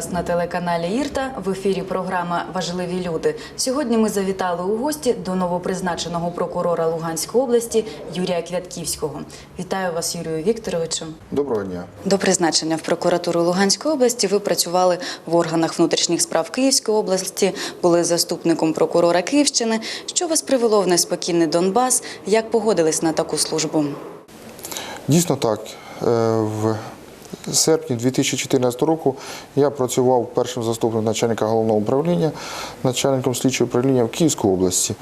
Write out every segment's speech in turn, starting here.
Вас на телеканалі Ірта. В ефірі програма Важливі люди. Сьогодні ми завітали у гості до новопризначеного прокурора Луганської області Юрія Квятківського. Вітаю вас, Юрію Вікторовичу. Доброго дня. До призначення в прокуратуру Луганської області ви працювали в органах внутрішніх справ Київської області, були заступником прокурора Київщини. Що вас привело в неспокійний Донбас? Як погодились на таку службу? Дійсно так. Е, В серпні 2014 року я працював першим заступником начальника головного управління, начальником слідчого управління в Київській області.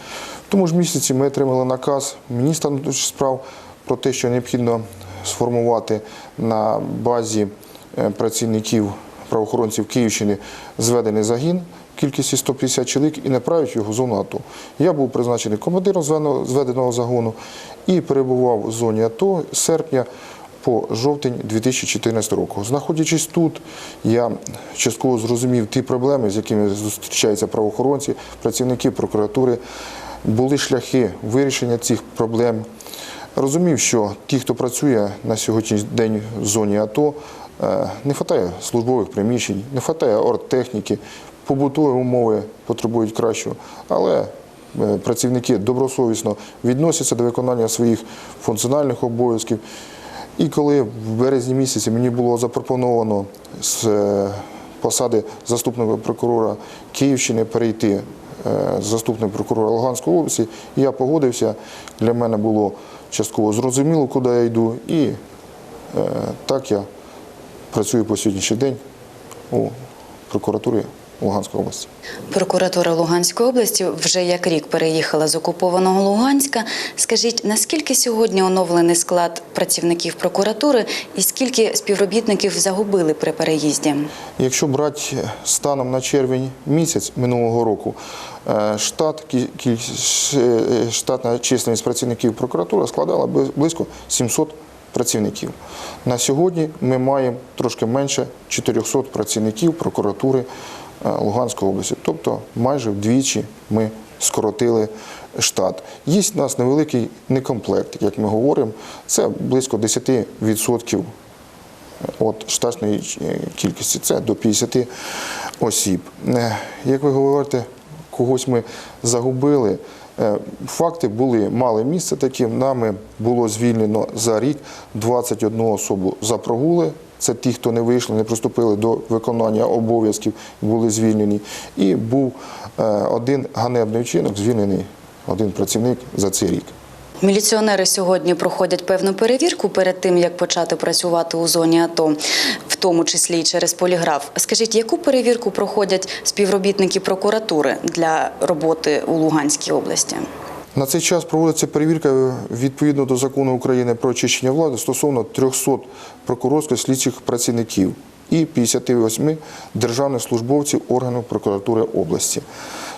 В тому ж місяці ми отримали наказ міністра справ про те, що необхідно сформувати на базі е, працівників правоохоронців Київщини зведений загін в кількості 150 чоловік і направити його в зону АТО. Я був призначений командиром зведеного загону і перебував в зоні АТО з серпня по жовтень 2014 року. Знаходячись тут, я частково зрозумів ті проблеми, з якими зустрічаються правоохоронці, працівники прокуратури. Були шляхи вирішення цих проблем. Розумів, що ті, хто працює на сьогоднішній день в зоні АТО, е, не вистачає службових приміщень, не вистачає оргтехніки, побутові умови потребують кращого. Але е, працівники добросовісно відносяться до виконання своїх функціональних обов'язків. І коли в березні місяці мені було запропоновано з е, посади заступника прокурора Київщини перейти е, з заступника прокурора Луганської області, я погодився. Для мене було частково зрозуміло, куди я йду, і е, так я працюю по сьогоднішній день у прокуратурі Луганської області. Прокуратура Луганської області вже як рік переїхала з окупованого Луганська. Скажіть, наскільки сьогодні оновлений склад працівників прокуратури і скільки співробітників загубили при переїзді? Якщо брати станом на червень місяць минулого року, е, штат, е, штатна численність працівників прокуратури складала близько 700 працівників. На сьогодні ми маємо трошки менше 400 працівників прокуратури Луганської області, тобто майже вдвічі ми скоротили штат. Є в нас невеликий некомплект, як ми говоримо, це близько 10% от штатної е, кількості це до 50 осіб. Е, Як ви говорите, когось ми загубили. Е, Факти були мали місце таким. Нами було звільнено за рік 21 особу за прогули. Це ті, хто не вийшли, не приступили до виконання обов'язків, були звільнені. І був е, один ганебний вчинок, звільнений один працівник за цей рік. Міліціонери сьогодні проходять певну перевірку перед тим, як почати працювати у зоні АТО, в тому числі і через поліграф. Скажіть, яку перевірку проходять співробітники прокуратури для роботи у Луганській області? На цей час проводиться перевірка відповідно до закону України про очищення влади стосовно 300 прокурорських слідчих працівників і 58 державних службовців органів прокуратури області.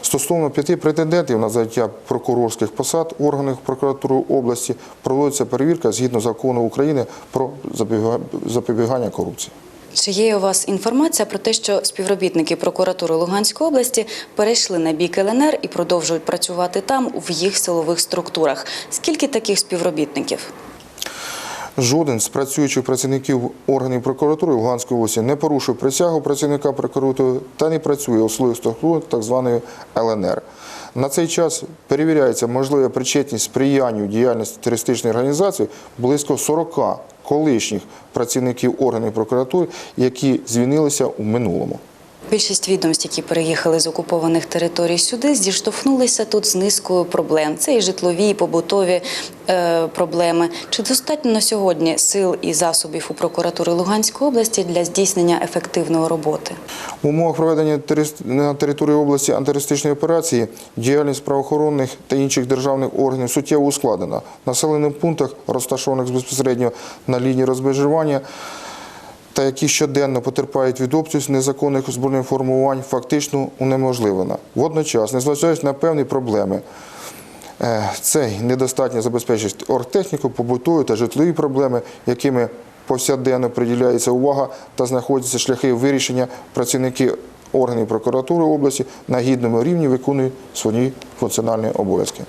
Стосовно п'яти претендентів на заняття прокурорських посад в органах прокуратури області проводиться перевірка згідно закону України про запобігання корупції. Чи є у вас інформація про те, що співробітники прокуратури Луганської області перейшли на бік ЛНР і продовжують працювати там в їх силових структурах? Скільки таких співробітників? Жоден з працюючих працівників органів прокуратури Луганської області не порушив присягу працівника прокуратури та не працює у своїх структурах так званої ЛНР. На цей час перевіряється можлива причетність сприянню діяльності терористичної організації близько 40 колишніх працівників органів прокуратури, які звільнилися у минулому. Більшість відомств, які переїхали з окупованих територій сюди, зіштовхнулися тут з низкою проблем. Це і житлові, і побутові е, проблеми. Чи достатньо на сьогодні сил і засобів у прокуратури Луганської області для здійснення ефективної роботи? В умовах проведення на території області антитерористичної операції діяльність правоохоронних та інших державних органів суттєво ускладнена. Населених пунктах, розташованих безпосередньо на лінії розмежування, та які щоденно потерпають від обстрілів незаконних збройних формувань, фактично унеможливлена. Водночас, незважаючи на певні проблеми, Е, Це недостатня забезпеченість оргтехніку, побутові та житлові проблеми, якими повсякденно приділяється увага та знаходяться шляхи вирішення працівники органів прокуратури області на гідному рівні виконують свої функціональні обов'язки.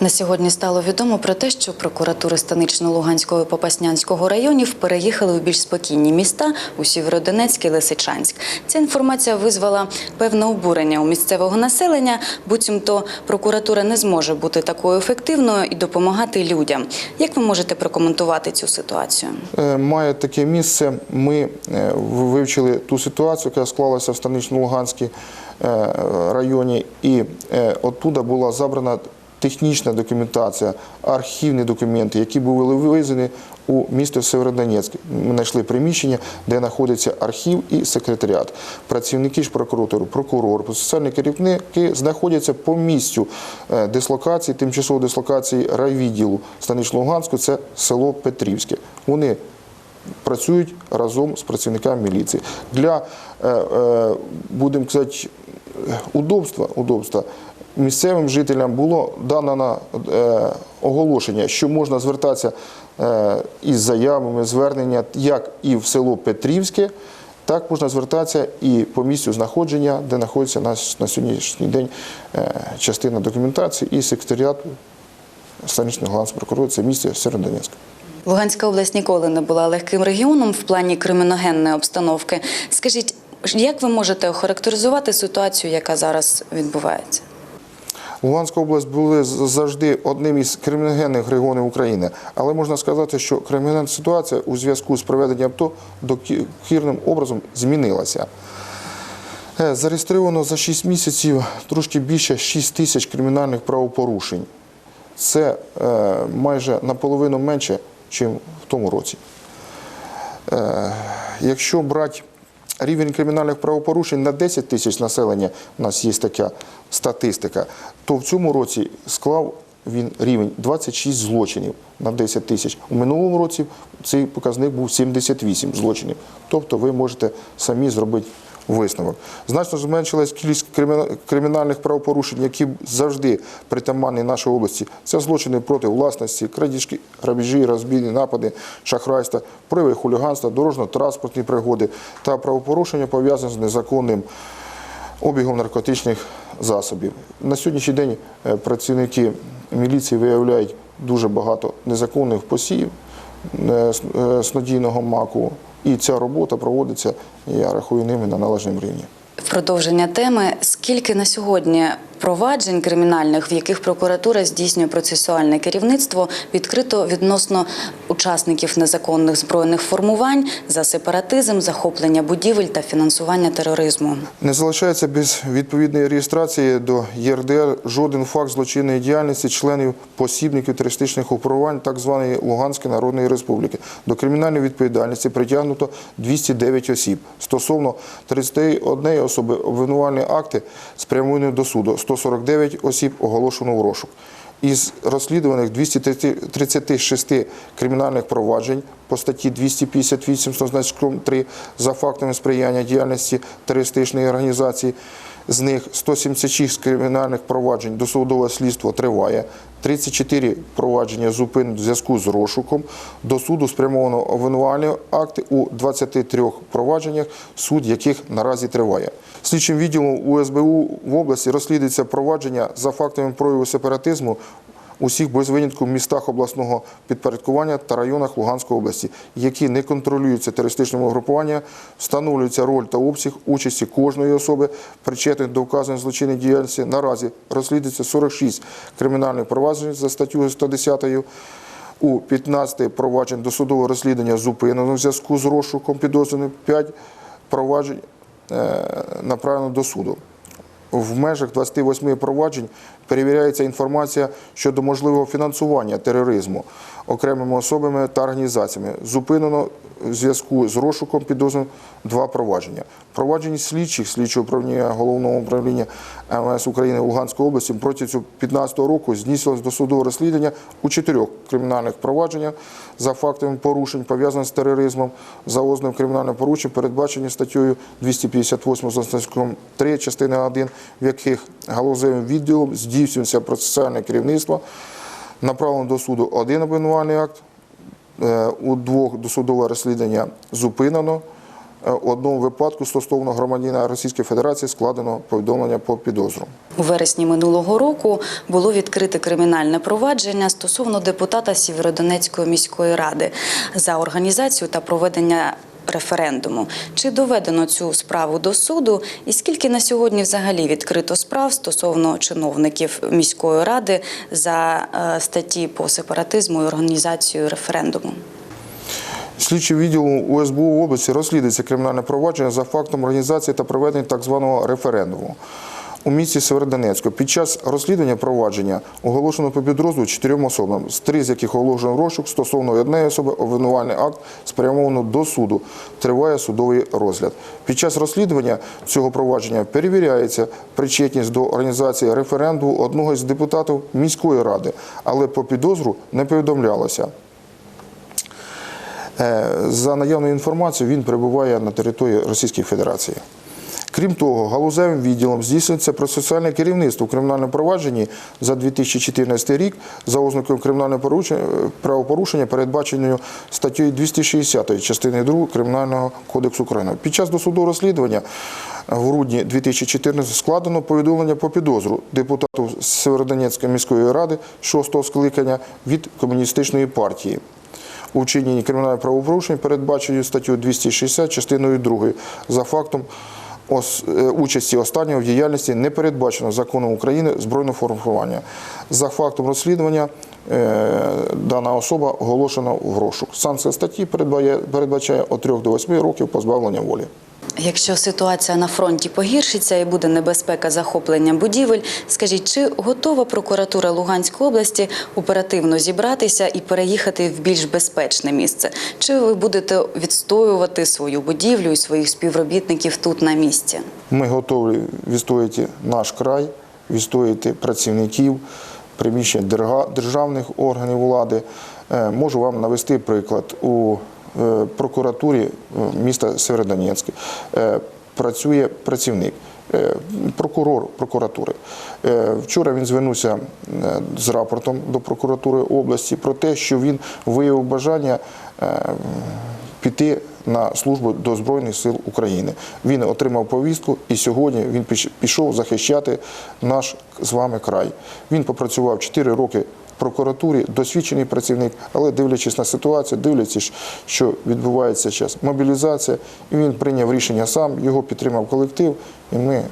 На сьогодні стало відомо про те, що прокуратури Станично-Луганського і Попаснянського районів переїхали у більш спокійні міста у Сєвєродонецьк і Лисичанськ. Ця інформація визвала певне обурення у місцевого населення, буцімто прокуратура не зможе бути такою ефективною і допомагати людям. Як ви можете прокоментувати цю ситуацію? Е, Має таке місце. Ми е, вивчили ту ситуацію, яка склалася в Станично-Луганській е, районі, і оттуда була забрана технічна документація, архівні документи, які були вивезені у місто Северодонецьк. Ми знайшли приміщення, де знаходиться архів і секретаріат. Працівники ж прокуратури, прокурор, процесуальні керівники знаходяться по місцю е, дислокації, тимчасової дислокації райвідділу Станично-Луганську, це село Петрівське. Вони працюють разом з працівниками міліції. Для, е, е, будемо казати, удобства, удобства місцевим жителям було дано на е, оголошення, що можна звертатися е, із заявами, звернення як і в село Петрівське, так можна звертатися і по місцю знаходження, де знаходиться на, на сьогоднішній день е, частина документації і секретаріат станичного голландського прокурора, це місце Сєвєродонецьк. Луганська область ніколи не була легким регіоном в плані криміногенної обстановки. Скажіть, як ви можете охарактеризувати ситуацію, яка зараз відбувається? Луганська область була завжди одним із криміногенних регіонів України, але можна сказати, що криміногенна ситуація у зв'язку з проведенням АТО докірним образом змінилася. Е, Зареєстровано за 6 місяців трошки більше 6 тисяч кримінальних правопорушень. Це е, майже наполовину менше, ніж в тому році. Е, Якщо брати рівень кримінальних правопорушень на 10 тисяч населення, у нас є така статистика, то в цьому році склав він рівень 26 злочинів на 10 тисяч. У минулому році цей показник був 78 злочинів. Тобто ви можете самі зробити висновок. Значно зменшилась кількість криміна- кримінальних правопорушень, які завжди притаманні нашій області. Це злочини проти власності, крадіжки, грабежі, розбійні напади, шахрайства, прояви хуліганства, дорожньо-транспортні пригоди та правопорушення пов'язані з незаконним обігом наркотичних засобів. На сьогоднішній день е, працівники міліції виявляють дуже багато незаконних посіїв е, е, снодійного маку, і ця робота проводиться, я рахую, ними на належному рівні. В продовження теми, скільки на сьогодні проваджень кримінальних, в яких прокуратура здійснює процесуальне керівництво, відкрито відносно учасників незаконних збройних формувань за сепаратизм, захоплення будівель та фінансування тероризму. Не залишається без відповідної реєстрації до ЄРДР жоден факт злочинної діяльності членів посібників терористичних управлінь так званої Луганської Народної Республіки. До кримінальної відповідальності притягнуто 209 осіб. Стосовно 31 особи обвинувальні акти спрямовані до суду. 149 осіб оголошено в розшук. Із розслідуваних 236 кримінальних проваджень по статті 258 со значком 3 за фактами сприяння діяльності терористичної організації, з них 176 кримінальних проваджень досудове слідство триває, 34 провадження зупинено в зв'язку з розшуком. До суду спрямовано обвинувальні акти у 23 провадженнях, суд яких наразі триває. Слідчим відділом УСБУ в області розслідується провадження за фактами прояву сепаратизму усіх без винятку містах обласного підпорядкування та районах Луганської області, які не контролюються терористичними угрупуваннями, встановлюється роль та обсяг участі кожної особи, причетних до вказаної злочинної діяльності. Наразі розслідується 46 кримінальних проваджень за статтю 110 у 15 проваджень досудового розслідування зупинено в зв'язку з розшуком підозрюваних, 5 проваджень направлено до суду. В межах 28 проваджень перевіряється інформація щодо можливого фінансування тероризму окремими особами та організаціями. Зупинено в зв'язку з розшуком підозрюваних два провадження. Провадження слідчих слідчого управління головного управління МВС України в Луганській області протягом 2015 року здійснилось досудове розслідування у чотирьох кримінальних провадженнях за фактами порушень, пов'язаних з тероризмом, за ознакою кримінального порушення, передбачені статтею 258 за значком 3 частини 1, в яких галузевим відділом здійснюється процесуальне керівництво, направлено до суду один обвинувальний акт, е, у двох досудове розслідування зупинено, е, одному випадку стосовно громадянина Російської Федерації складено повідомлення по підозру. У вересні минулого року було відкрите кримінальне провадження стосовно депутата Сєвєродонецької міської ради за організацію та проведення референдуму. Чи доведено цю справу до суду, і скільки на сьогодні взагалі відкрито справ стосовно чиновників міської ради за е, статті по сепаратизму і організацію референдуму? Слідчий відділ УСБУ в області розслідується кримінальне провадження за фактом організації та проведення так званого референдуму. У місті Северодонецьку під час розслідування провадження оголошено по підрозділу чотирьом особам, з три з яких оголошено розшук стосовно однієї особи обвинувальний акт спрямовано до суду. Триває судовий розгляд. Під час розслідування цього провадження перевіряється причетність до організації референдуму одного з депутатів міської ради, але по підозру не повідомлялося. Е, За наявною інформацією, він перебуває на території Російської Федерації. Крім того, галузевим відділом здійснюється процесуальне керівництво у кримінальному провадженні за 2014 рік за ознакою кримінального правопорушення, передбаченою статтею 260 частини 2 Кримінального кодексу України. Під час досудового розслідування в грудні 2014 складено повідомлення по підозру депутату Северодонецької міської ради 6 скликання від комуністичної партії у вчиненні кримінального правопорушення, передбачені статтю 260 частиною 2 за фактом участі останнього в діяльності не передбачено законом України збройного формування. За фактом розслідування е, дана особа оголошена в грошу. Санкція статті передбачає від 3 до 8 років позбавлення волі. Якщо ситуація на фронті погіршиться і буде небезпека захоплення будівель, скажіть, чи готова прокуратура Луганської області оперативно зібратися і переїхати в більш безпечне місце? Чи ви будете відстоювати свою будівлю і своїх співробітників тут на місці? Ми готові відстояти наш край, відстояти працівників, приміщень дерга- державних органів влади. Е, Можу вам навести приклад. У прокуратурі е, міста Северодонецьк е, працює працівник. е, Прокурор прокуратури. Е, Вчора він звернувся е, з рапортом до прокуратури області про те, що він виявив бажання е, піти на службу до Збройних сил України. Він отримав повістку і сьогодні він піш- пішов захищати наш з вами край. Він попрацював 4 роки прокуратурі, досвідчений працівник, але дивлячись на ситуацію, дивлячись, що відбувається зараз мобілізація, і він прийняв рішення сам, його підтримав колектив, і ми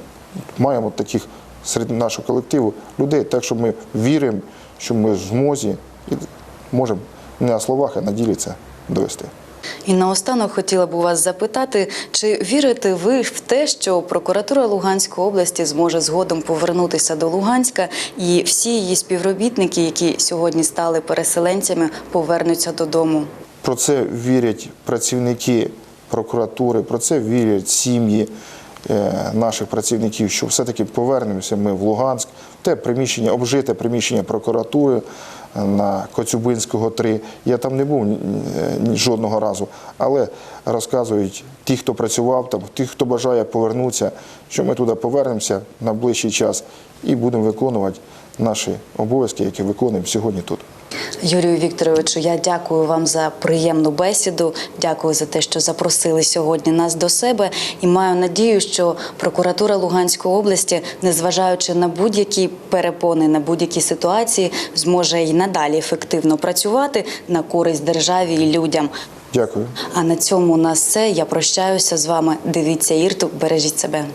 маємо таких серед нашого колективу людей, так що ми віримо, що ми в змозі і можемо не на словах, а на ділі це довести. І наостанок хотіла б у вас запитати, чи вірите ви в те, що прокуратура Луганської області зможе згодом повернутися до Луганська, і всі її співробітники, які сьогодні стали переселенцями, повернуться додому? Про це вірять працівники прокуратури, про це вірять сім'ї е, наших працівників, що все-таки повернемося ми в Луганськ, те приміщення, обжите приміщення прокуратури на Коцюбинського 3. Я там не був жодного разу, але розказують ті, хто працював там, ті, хто бажає повернутися, що ми туди повернемося на ближчий час і будемо виконувати наші обов'язки, які виконуємо сьогодні тут. Юрію Вікторовичу, я дякую вам за приємну бесіду. Дякую за те, що запросили сьогодні нас до себе. І маю надію, що прокуратура Луганської області, незважаючи на будь-які перепони, на будь-які ситуації, зможе і надалі ефективно працювати на користь державі і людям. Дякую. А на цьому у нас все. Я прощаюся з вами. Дивіться Ірту, бережіть себе.